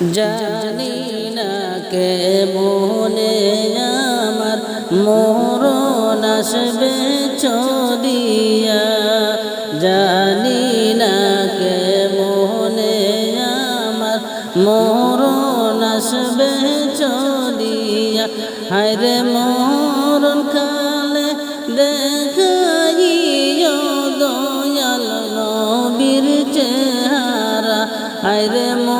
জানি না কে মনে আমার মরণ আসবে চলিয়া জানি না কে মনে আমার মরণ আসবে চলিয়া হায়রে মরণ কালে দয়াল নবীর চেহারা। মরণ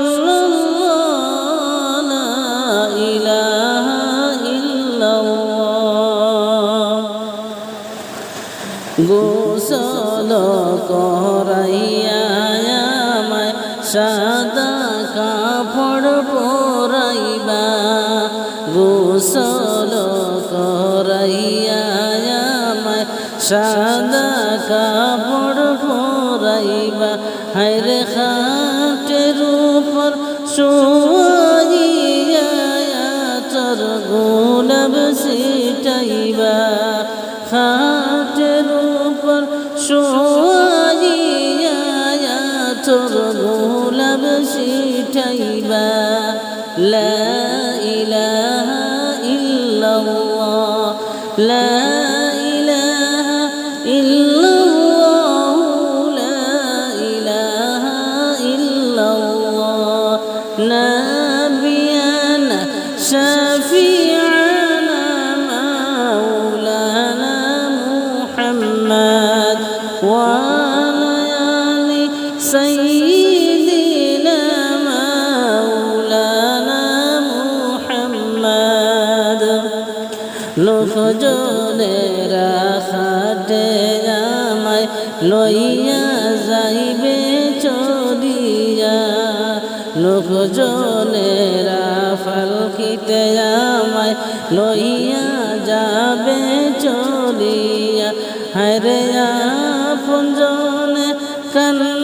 করাইয়া আমায় সাদা কাপড় পরাইবা, গোসল করাইয়া আমায় সাদা কাপড় পরাইবা। হায়রে খাটের উপর শোয়াইয়া তোর গোলাপ সিটাইবা খাটের উপর শোয়াইয়া তোর গোলাপ সিটাইবা লা ইলাহা ইল্লাল্লাহ লা ইলাহা লোকজনেরা খাটে আমায় লইয়া যাইবে চলিয়া। লোকজনেরা ফালকিতে আমায় লইয়া যাবে চলিয়া। হায়রে আপনজনে কান্না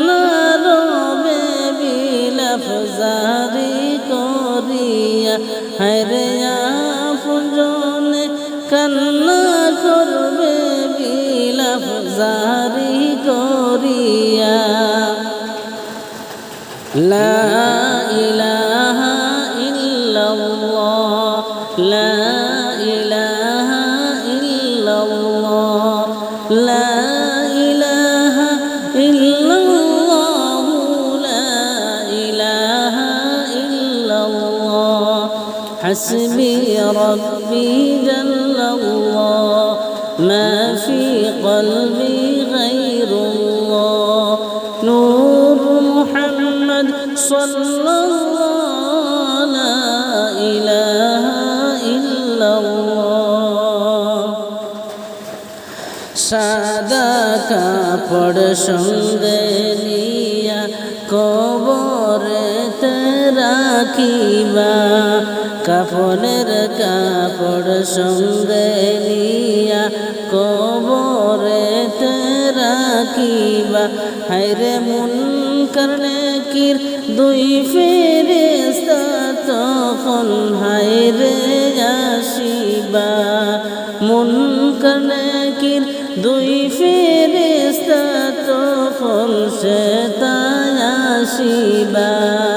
কান্না করবে বিলাপ জারি করিয়া। লা ইলাহা ইল্লাল্লাহ, লা ইলাহা ইল্লাল্লাহ, লা ইলাহা ইল্লাল্লাহ, লা ইলাহা الله حسبي ربي جل الله ما في قلبي غير الله نور محمد صلى الله لا إله إلا الله সাদা কাপড় সঙ্গে নিয়া কবরে রাখিবা। কাপড়ের কাপড় সঙ্গে নিয়া রাখিবা। হাইরে মন করলে কির দুই ফেরেস্তা তখন হাইরে আসিবা। মন করলে কির দুই ফেরেস্তা তখন সে তাই আসিবা।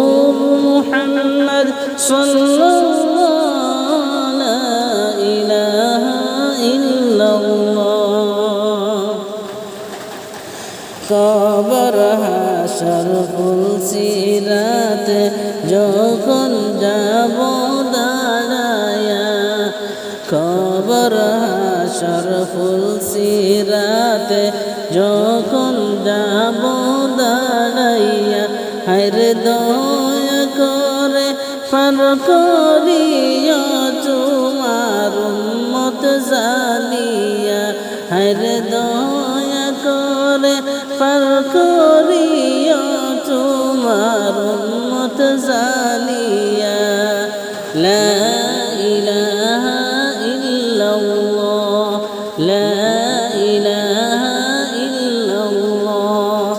صلى الله لا إله إلا الله কবর হাসর ফুলসিরাত যখন যাব দাঁড়ায়া কবর হাসর ফুলসিরাত যখন যাব দাঁড়াইয়া, হায় দয়া করে করিয়া তোমার মত জানিয়া হায়রে দয়া করে পার করিয়া তোমার মত জানিয়া লা ইলাহা ইল্লাল্লাহ লা ইলাহা ইল্লাল্লাহ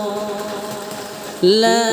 لا